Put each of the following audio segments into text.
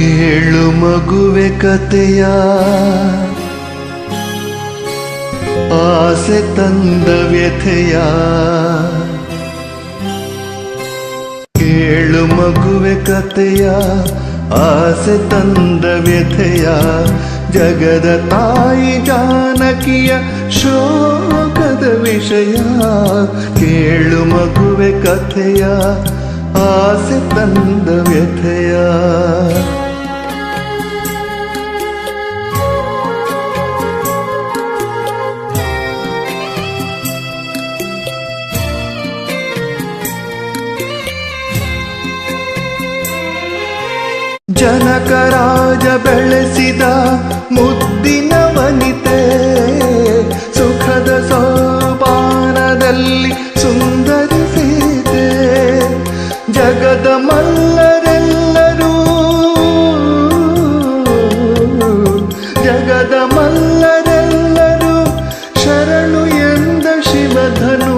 ಕೇಳು ಮಗುವೆ ಕತೆಯ. ಆಸೆ ತಂದ ವ್ಯಥೆಯ. ಕೇಳು ಮಗುವೆ ಕತೆಯ. ಆಸೆ ತಂದ ವ್ಯಥೆಯ. ಜಗದ ತಾಯಿ ಜಾನಕಿಯ ಶೋಕದ ವಿಷಯ. ಕೇಳು ಮಗುವೆ ಕಥೆಯ. ಆಸೆ ತಂದ ವ್ಯಥೆಯ. ಜನಕರಾಜ ಬೆಳೆಸಿದ ಮುದ್ದಿನ ವನಿತೆ. ಸುಖದ ಸೋಪಾನದಲ್ಲಿ ಸುಂದರಿಸಿದೆ ಜಗದ ಮಲ್ಲರೆಲ್ಲರೂ ಜಗದ ಮಲ್ಲರೆಲ್ಲರೂ ಶರಣು ಎಂದ ಶಿವಧನು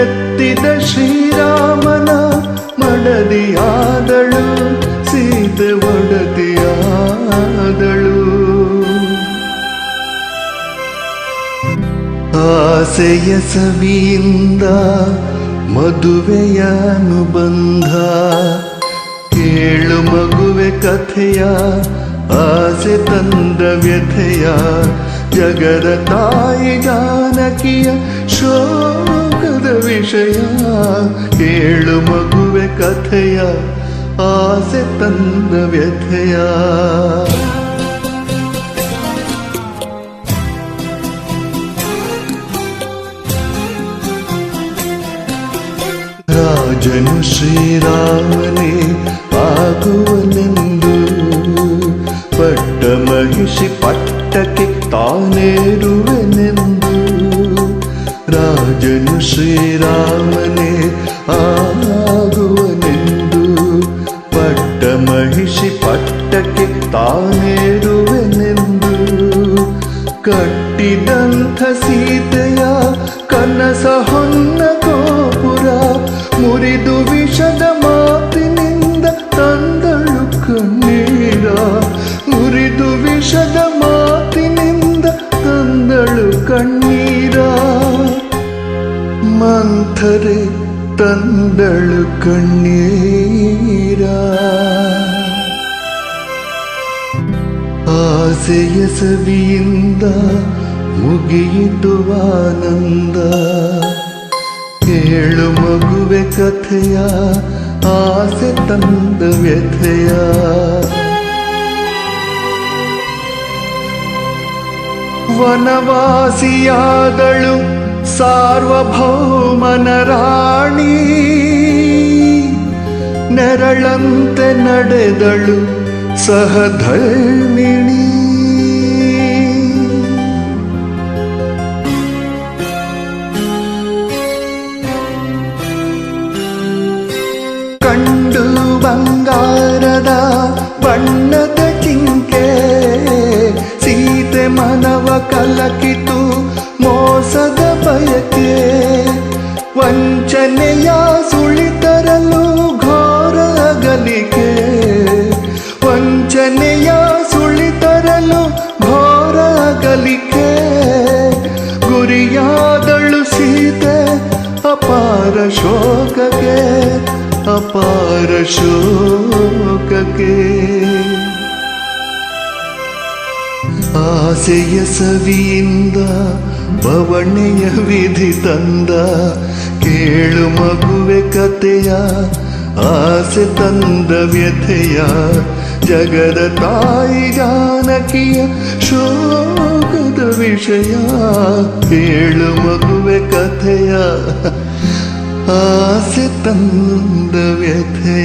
ಎತ್ತಿದ ಶ್ರೀರಾಮನ ಮಡದಿಯಾದಳು ಆಸೆಯ ಸವಿಯಿಂದ ಮದುವೆಯ ಅನುಬಂಧ. ಕೇಳು ಮಗುವೆ ಕಥೆಯ, ಆಸೆ ತಂದ ವ್ಯಥೆಯ ಜಗದ ತಾಯಿ ಜಾನಕಿಯ ಶೋಕದ ವಿಷಯ. ಕೇಳು ಮಗುವೆ ಕಥೆಯ, ಆಸೆ ತಂದ ವ್ಯಥೆಯ ರಾಜನು ಶ್ರೀರಾಮನೇ ಆಗುವನೆಂದು ಪಟ್ಟ ಮಹಿಷಿ ಪಟ್ಟಕ್ಕೆ ತಾನೇರುವೆನೆಂದು ರಾಜನು ಶ್ರೀರಾಮನೇ ಆಗುವನೆಂದು ಪಟ್ಟ ಮಹಿಷಿ ಪಟ್ಟಕ್ಕೆ ತಾನೇರುವೆನೆಂದು ಕಟ್ಟಿದಂಥ ಸೀತೆಯ ಕನಸ ಹೊನ್ನ ಮಂಥರೆ ತಂದಳು ಕಣ್ಣೀರ? ಆಸೆಯ ಸವಿಯಿಂದ ಮುಗಿಯಿತು ಆನಂದ. ಕೇಳು ಮಗುವೆ ಕಥೆಯ, ಆಸೆ ತಂದ ವ್ಯಥೆಯ. ವನವಾಸಿಯಾದಳು ಸಾರ್ವಭೌಮನ ರಾಣಿ ನೆರಳಂತೆ ನಡೆದಳು ಸಹಧರ್ಮಿಣಿ. ಕಂಡು ಬಂಗಾರದ ಬಣ್ಣದ ಚಿಂಕೆ ಸೀತೆ ಮನವ ಕಲಕಿತು ಮೋಸದ ಬಯಕೆ. ವಂಚನೆಯ ಸುಳಿತರಲು ಘೋರ ಅಗಲಿಕೆ ವಂಚನೆಯ ಸುಳಿತರಲು ಘೋರ ಅಗಲಿಕೆ ಗುರಿಯಾದಳು ಸೀತೆ, ಅಪಾರ ಶೋಕಕ್ಕೆ ಅಪಾರ ಶೋಕಕ್ಕೆ. ಆಸೆಯ ಸವಿಯಿಂದ, ಬವಣೆಯ ವಿಧಿ ತಂದ ಕೇಳು ಮಗುವೆ ಕತೆಯ, ಆಸೆ ತಂದ ವ್ಯಥೆಯ, ಜಗದ ತಾಯಿ ಜಾನಕಿಯ ಶೋಕದ ವಿಷಯ. ಕೇಳು ಮಗುವೆ ಕಥೆಯ, ಆಸೆ ತಂದ ವ್ಯಥೆಯ